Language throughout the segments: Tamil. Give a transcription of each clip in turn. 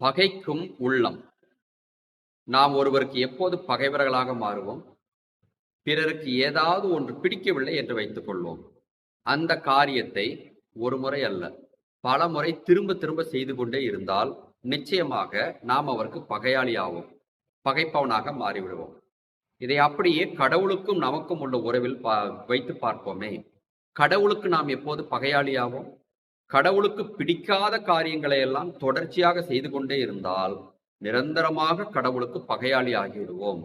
பகைக்கும் உள்ளம். நாம் ஒருவருக்கு எப்போது பகைவர்களாக மாறுவோம்? பிறருக்கு ஏதாவது ஒன்று பிடிக்கவில்லை என்று வைத்துக் கொள்வோம். அந்த காரியத்தை ஒரு முறை அல்ல பல முறை திரும்ப திரும்ப செய்து கொண்டே இருந்தால் நிச்சயமாக நாம் அவருக்கு பகையாளி ஆவோம் பகைப்பவனாக மாறிவிடுவோம். இதை அப்படியே கடவுளுக்கும் நமக்கும் உள்ள உறவில் பா வைத்து பார்ப்போமே. கடவுளுக்கு நாம் எப்போது பகையாளி ஆவோம் கடவுளுக்கு பிடிக்காத காரியங்களை எல்லாம் தொடர்ச்சியாக செய்து கொண்டே இருந்தால் நிரந்தரமாக கடவுளுக்கு பகையாளி ஆகிவிடுவோம்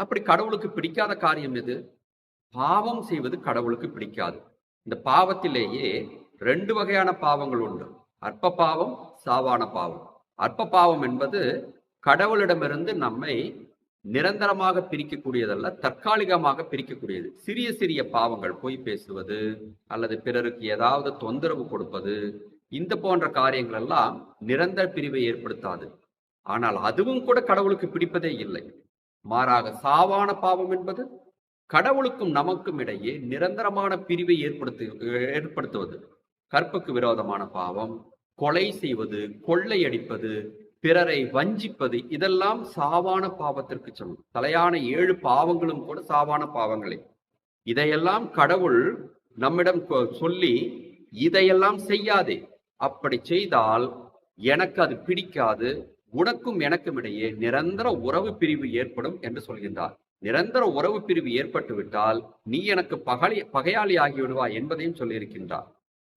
அப்படி கடவுளுக்கு பிடிக்காத காரியம் எது? பாவம் செய்வது கடவுளுக்கு பிடிக்காது. இந்த பாவத்திலேயே ரெண்டு வகையான பாவங்கள் உண்டு. அற்ப பாவம் சாவான பாவம். அற்ப பாவம் என்பது கடவுளிடமிருந்து நம்மை நிரந்தரமாக பிரிக்கக்கூடியதல்ல தற்காலிகமாக பிரிக்கக்கூடியது. சிறிய சிறிய பாவங்கள் பொய் பேசுவது அல்லது பிறருக்கு ஏதாவது தொந்தரவு கொடுப்பது இந்த போன்ற காரியங்கள் எல்லாம் நிரந்தர பிரிவை ஏற்படுத்தாது. ஆனால் அதுவும் கூட கடவுளுக்கு பிடிப்பதே இல்லை. மாறாக சாவான பாவம் என்பது கடவுளுக்கும் நமக்கும் இடையே நிரந்தரமான பிரிவை ஏற்படுத்து ஏற்படுத்துவது. கற்புக்கு விரோதமான பாவம் கொலை செய்வது கொள்ளையடிப்பது பிறரை வஞ்சிப்பது இதெல்லாம் சாவான பாவத்திற்கு சொல்லும். தலையான ஏழு பாவங்களும் கூட சாவான பாவங்களே. இதையெல்லாம் கடவுள் நம்மிடம் கொ- சொல்லி இதையெல்லாம் செய்யாதே. அப்படி செய்தால் எனக்கு அது பிடிக்காது உனக்கும் எனக்கும் இடையே நிரந்தர உறவு பிரிவு ஏற்படும் என்று சொல்கின்றார். நிரந்தர உறவு பிரிவு ஏற்பட்டு விட்டால் நீ எனக்கு பகலி பகையாளி ஆகிவிடுவா என்பதையும் சொல்லியிருக்கின்றார்.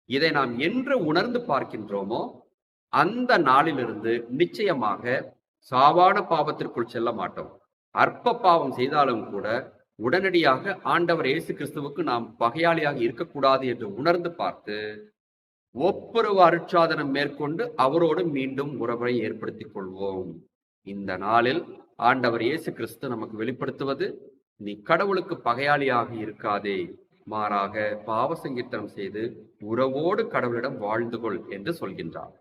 இதை நாம் என்று உணர்ந்து பார்க்கின்றோமோ அந்த நாளிலிருந்து நிச்சயமாக சாவான பாவத்திற்குள் செல்ல மாட்டோம். அற்ப பாவம் செய்தாலும் கூட உடனடியாக ஆண்டவர் இயேசு கிறிஸ்துவுக்கு நாம் பகையாளியாக இருக்கக்கூடாது என்று உணர்ந்து பார்த்து ஒப்புரவு அருட்சாதனம் மேற்கொண்டு அவரோடு மீண்டும் உறவை ஏற்படுத்திக் கொள்வோம். இந்த நாளில் ஆண்டவர் இயேசு கிறிஸ்து நமக்கு வெளிப்படுத்துவது நீ கடவுளுக்கு பகையாளியாக இருக்காதே மாறாக பாவ சங்கீர்த்தனம் செய்து உறவோடு கடவுளிடம் வாழ்ந்து கொள் என்று சொல்கின்றார்.